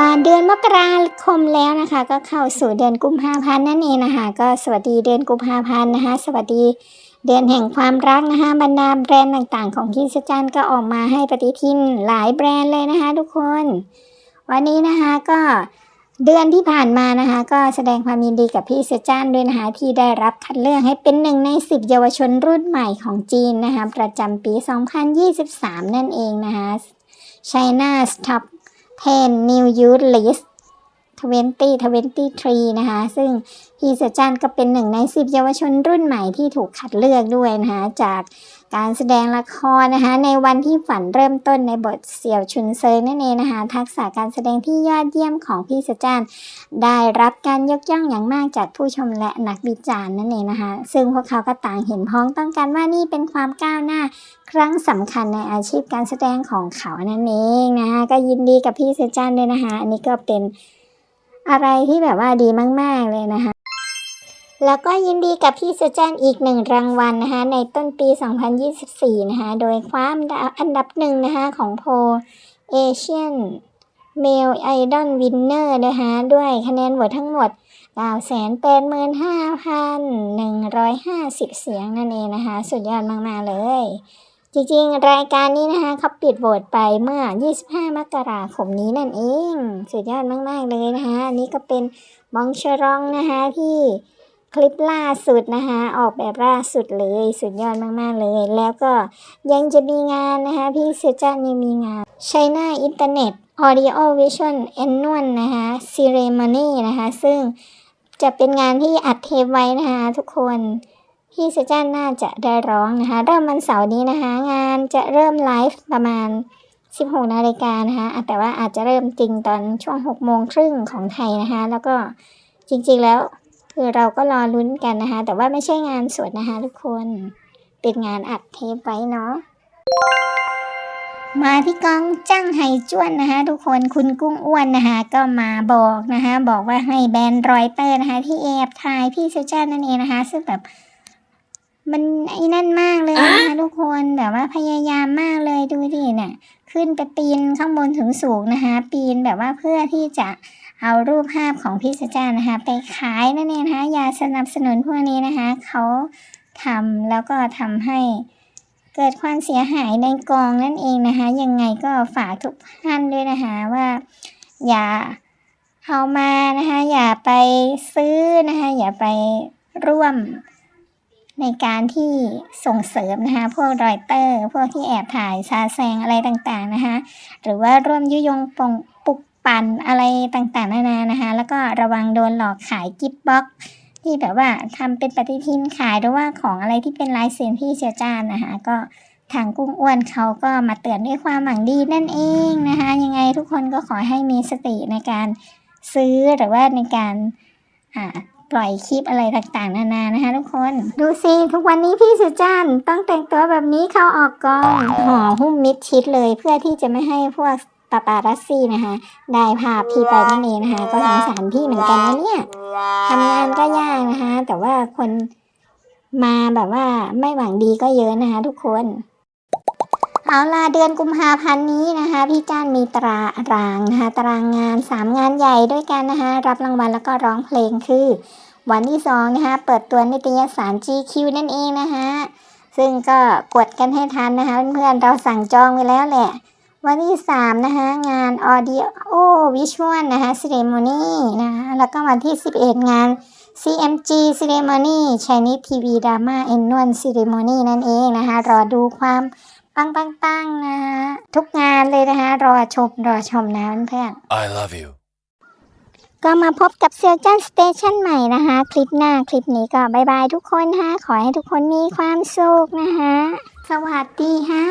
ผ่านเดือนมกราคมแล้วนะคะ ก็เข้าสู่เดือนกุมภาพันธ์นั่นเองนะคะ ก็สวัสดีเดือนกุมภาพันธ์นะคะ สวัสดีเดือนแห่งความรักนะคะบรรดาแบรนด์ต่างๆ ของคิสจันก็ออกมาให้ปฏิทินหลายแบรนด์เลยนะคะ ทุกคน วันนี้นะคะก็เดือนที่ผ่านมานะคะ ก็แสดงความยินดีกับพี่เซจันด้วยนะคะที่ได้รับคัดเลือกให้เป็นหนึ่งใน 10 เยาวชนรุ่นใหม่ของจีนนะคะ ประจำปี 2023 นั่นเองนะคะ China's Top 10 New Youth List 2023 นะคะ ซึ่งพี่เซจันก็เป็นหนึ่งใน 10 เยาวชนรุ่นใหม่ที่ถูกคัดเลือกด้วยนะคะจากการแสดงละครนะคะ ในวันที่ฝันเริ่มต้นในบทเสี่ยวชุนเซิงนั่นเองนะคะ ทักษะการแสดงที่ยอดเยี่ยมของพี่เซจันได้รับการยกย่องอย่างมากจากผู้ชมและนักวิจารณ์นั่นเองนะคะ ซึ่งพวกเขาก็ต่างเห็นพ้องต้องกันว่านี่เป็นความก้าวหน้าครั้งสำคัญในอาชีพการแสดงของเขานั่นเองนะคะ ก็ยินดีกับพี่เซจันด้วยนะคะ อันนี้ก็เป็นอะไรที่แบบว่าดีมาก ๆ เลยนะคะ แล้วก็ยินดีกับพี่เซจันอีกหนึ่งรางวัลนะคะ ในต้นปี 2024 นะคะ โดยคว้าอันดับหนึ่งนะคะของโพเอเชียน Male Idol Winner นะคะด้วยคะแนนโหวตทั้งหมด985,150 เสียงนั่นเองนะคะ สุดยอดมาก ๆ เลย จริงๆ รายการนี้นะคะเขาปิดโหวตไปเมื่อ 25 มกราคมนี้นั่นเอง สุดยอดมาก ๆ เลยนะคะอันนี้ก็เป็นมองชรองนะคะที่คลิปล่าสุดนะคะออกแบบล่าสุดเลยสุดยอดมาก ๆ เลย แล้วก็ยังจะมีงานนะคะพี่เซจันยังมีงาน China Internet Audio Vision Annual นะคะ Ceremony นะคะ ซึ่งจะเป็นงานที่อัดเทปไว้นะคะทุกคน พี่เซจันน่าจะได้ร้องนะคะ เริ่มวันเสาร์นี้นะคะ งานจะเริ่มไลฟ์ประมาณ 16นาฬิกานะคะแต่ว่าอาจจะเริ่มจริงตอนช่วง6โมงครึ่งของไทยนะคะ แล้วก็จริงๆแล้วคือเราก็รอลุ้นกันนะคะ แต่ว่าไม่ใช่งานสดนะคะ ทุกคนเป็นงานอัดเทปไว้เนาะมาที่กองจ้างไห่จ้วนนะคะ ทุกคนคุณกุ้งอ้วนนะคะ ก็มาบอกนะคะ บอกว่าให้แบรนด์รอยเตอร์นะคะ ที่แอบถ่ายพี่เซจันนั่นเองนะคะ ซึ่งแบบ มันไอ้นั่นมากเลยนะคะทุกคนแบบว่าพยายามมากเลยดูดิเนี่ยขึ้นไปปีนข้างบนถึงสูงนะคะ ปีนแบบว่าเพื่อที่จะเอารูปภาพของพี่เซจันนะคะ ไปขายนั่นเองนะคะอย่าสนับสนุนพวกนี้นะคะเขาทำแล้วก็ทำให้เกิดความเสียหายในกองนั่นเองนะคะ ยังไงก็ฝากทุกท่านด้วยนะคะว่า อย่าเอามานะคะ อย่าไปซื้อนะคะ อย่าไปร่วม ในการที่ส่งเสริมนะคะพวกรอยเตอร์ พวกที่แอบถ่ายซาแซงอะไรต่างๆนะคะหรือว่าร่วมยุยงปงปุกปั่นอะไรต่างๆนานานะคะแล้วก็ระวังโดนหลอกขายกิฟต์บ็อกที่แบบว่าทำเป็นปฏิทินขายหรือว่าของอะไรที่เป็นลายเซ็นที่เชียจ้านนะคะก็ทางกุ้งอ้วนเขาก็มาเตือนด้วยความหวังดีนั่นเองนะคะยังไงทุกคนก็ขอให้มีสติในการซื้อหรือว่าในการอ่า ปล่อยคลิปอะไรต่างๆ นานานะคะทุกคน ดูสิทุกวันนี้พี่สุจันต้องแต่งตัวแบบนี้เข้าออกกองห่อหุ้มมิดชิดเลยเพื่อที่จะไม่ให้พวกปาปารัสซี่นะคะ ได้ภาพพี่ไปนั่นเองนะคะ ก็สงสารพี่เหมือนกันนะเนี่ยทำงานก็ยากนะคะ แต่ว่าคนมาแบบว่าไม่หวังดีก็เยอะนะคะทุกคน เอาล่ะเดือนกุมภาพันธ์นี้นะคะ พี่จ้านมีตารางนะคะตารางงาน 3 งานใหญ่ด้วยกันนะคะรับรางวัลแล้วก็ร้องเพลงคือ วันที่2นะคะเปิดตัวนิตยสาร GQ นั่นเองนะคะซึ่งก็กดกันให้ทันนะคะ เพื่อนๆเราสั่งจองไว้แล้วแหละ วันที่ 3 นะคะ งาน Audio Visual นะคะ Ceremony นะคะแล้วก็วันที่ 11 งาน CMG Ceremony Chinese TV Drama Annual Ceremony นั่นเองนะคะ รอดูความ ปังปังปังๆนะคะทุกงานเลยนะคะรอชมรอชมนะเพื่อนๆ I love you. ก็มาพบกับเซลจันสเตชันใหม่นะคะ คลิปหน้าคลิปนี้ก็บายบายทุกคนนะคะขอให้ทุกคนมีความสุขนะคะสวัสดีฮะ